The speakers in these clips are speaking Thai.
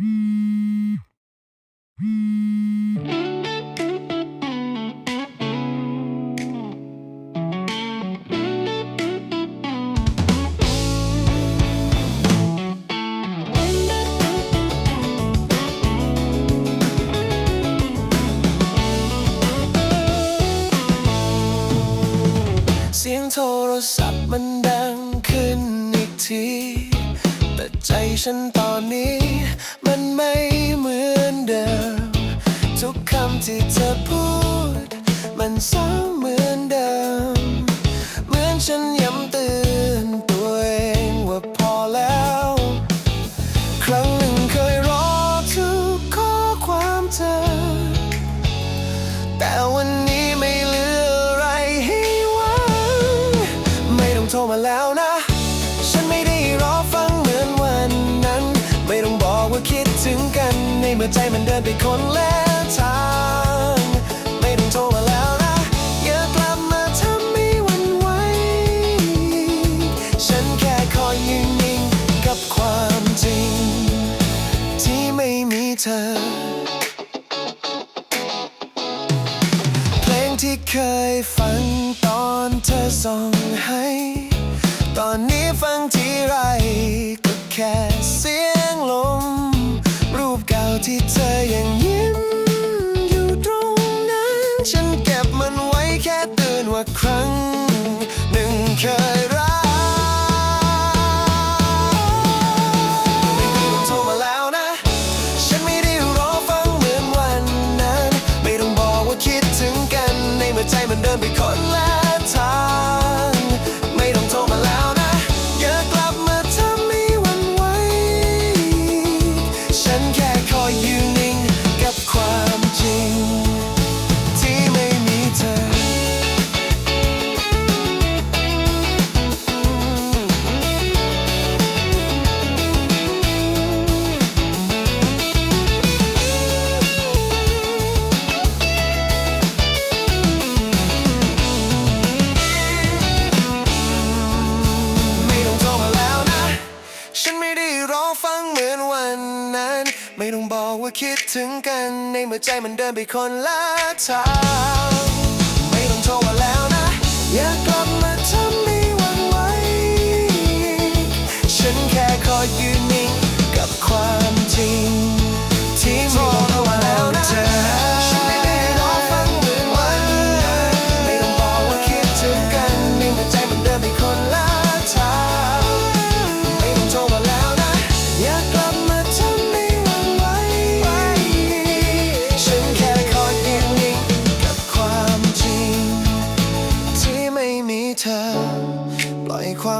เสียงโทรศัพท์มันดังขึ้นอีกที ฉันตอนนี้มันไม่เหมือนเดิม ทุกคำที่เธอพูด มันซ้ำเหมือนเดิม เหมือนฉันย้ำเตือนตัวเองว่าพอแล้ว ครั้งหนึ่งเคยรอทุกข้อความเธอ แต่วันนี้ไม่เหลืออะไรให้หวังไม่ต้องโทรมาแล้วนะ มื่อใจมันเดินไปคนละทาง ไม่ต้องโทรมาแล้วนะ อย่ากลับมาทำให้หวันไหว ฉันแค่คอยยืนนิ่งกับความจริง ที่ไม่มีเธอ เพลงที่เคยฟังตอนเธอส่งให้ ตอนนี้ฟังทีไรก็แค่เสียง ที่เธอยังยิ้มอยู่ตรงนั้น ฉันเก็บมันไว้แค่เตือนว่าครั้ง หนึ่งเคยรักไม่ต้องโทรมาแล้วนะ ฉันไม่ได้รอฟังเหมือนวันนั้น ไม่ต้องบอกว่าคิดถึงกัน ในเมื่อใจมันเดินไปคนละ ไม่ต้องบอกว่าคิดถึงกัน ในเมื่อใจมันเดินไปคนละทางไม่ต้องโทรมาแล้วนะ อย่ากลับมาทำให้หวันไหวฉันแค่คอยยืนนิ่งกับความจริงที่ไม่บอก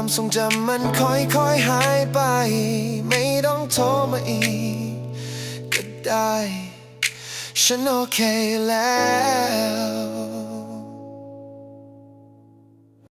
ความทรงจำมันค่อยๆหายไป ไม่ต้องโทรมาอีก ก็ได้ ฉันโอเคแล้ว